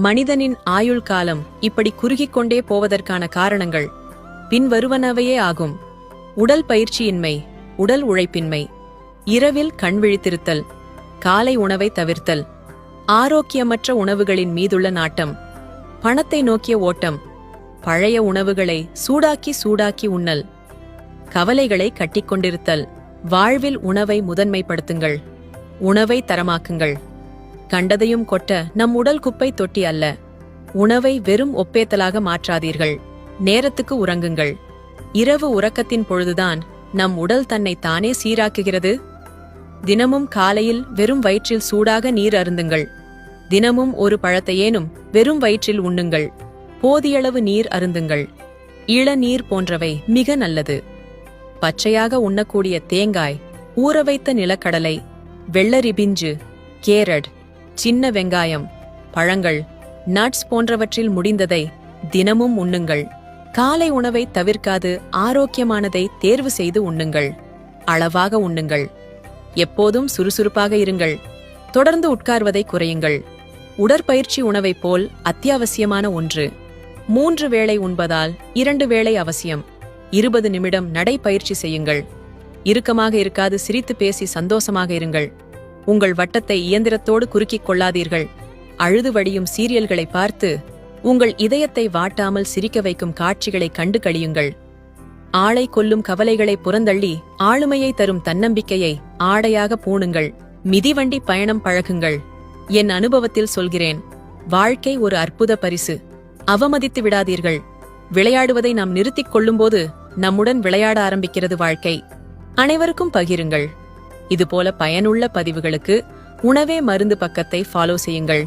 மனிதனின் ஆயுள் காலம் இப்படி குறுகிக் கொண்டே போவதற்கான காரணங்கள். பின்வருவனவையே ஆகும். உடல் பயிற்சியின்மை உடல் உழைப்பின்மை. இரவில் கண் விழித்திருத்தல் காலை உணவை தவிர்த்தல். ஆரோக்கியமற்ற உணவுகளின் மீதுள்ள நாட்டம். பணத்தை நோக்கிய ஓட்டம். பழைய உணவுகளை சூடாக்கி சூடாக்கி உண்ணல். கவலைகளை கட்டிக்கொண்டிருத்தல். வாழ்வில் உணவை முதன்மைப்படுத்துங்கள். உணவை தரமாக்குங்கள். கண்டதையும் கொட்ட நம் உடல் குப்பை தொட்டி அல்ல. உணவை வெறும் ஒப்பேத்தலாக மாற்றாதீர்கள். நேரத்துக்கு உறங்குங்கள். இரவு உறக்கத்தின் பொழுதுதான் நம் உடல் தன்னை தானே சீராக்குகிறது? தினமும் காலையில் வெறும் வயிற்றில் சூடாக நீர் அருந்துங்கள். தினமும் ஒரு பழத்தையேனும் வெறும் வயிற்றில் உண்ணுங்கள். போதியளவு நீர் அருந்துங்கள். இளநீர் போன்றவை மிக நல்லது. பச்சையாக உண்ணக்கூடிய தேங்காய் ஊற வைத்த நிலக்கடலை வெள்ளரிபிஞ்சு கேரட் சின்ன வெங்காயம் பழங்கள் நட்ஸ் போன்றவற்றில் முடிந்ததை தினமும் உண்ணுங்கள். காலை உணவை தவிர்க்காது ஆரோக்கியமானதை தேர்வு செய்து உண்ணுங்கள். அளவாக உண்ணுங்கள். எப்போதும் சுறுசுறுப்பாக இருங்கள். தொடர்ந்து உட்கார்வதை குறையுங்கள். உடற்பயிற்சி உணவைப் போல் அத்தியாவசியமான ஒன்று. மூன்று வேளை உண்பதால் இரண்டு வேளை அவசியம். இருபது நிமிடம் நடைப்பயிற்சி செய்யுங்கள். இறுக்கமாக இருக்காது சிரித்து பேசி சந்தோஷமாக இருங்கள். உங்கள் வட்டத்தை இயந்திரத்தோடு குறுக்கிக் கொள்ளாதீர்கள். அழுது வடியும் சீரியல்களை பார்த்து உங்கள் இதயத்தை வாட்டாமல் சிரிக்க வைக்கும் காட்சிகளை கண்டு கழியுங்கள். ஆளை கொல்லும் கவலைகளை புறந்தள்ளி ஆளுமையை தரும் தன்னம்பிக்கையை ஆடையாக பூணுங்கள். மிதிவண்டி பயணம் பழகுங்கள். என் அனுபவத்தில் சொல்கிறேன் வாழ்க்கை ஒரு அற்புத பரிசு. அவமதித்து விடாதீர்கள். விளையாடுவதை நாம் நிறுத்திக் கொள்ளும்போது நம்முடன் விளையாட ஆரம்பிக்கிறது வாழ்க்கை. அனைவருக்கும் பகிருங்கள். இதுபோல பயனுள்ள பதிவுகளுக்கு உணவே மருந்து பக்கத்தை ஃபாலோ செய்யுங்கள்.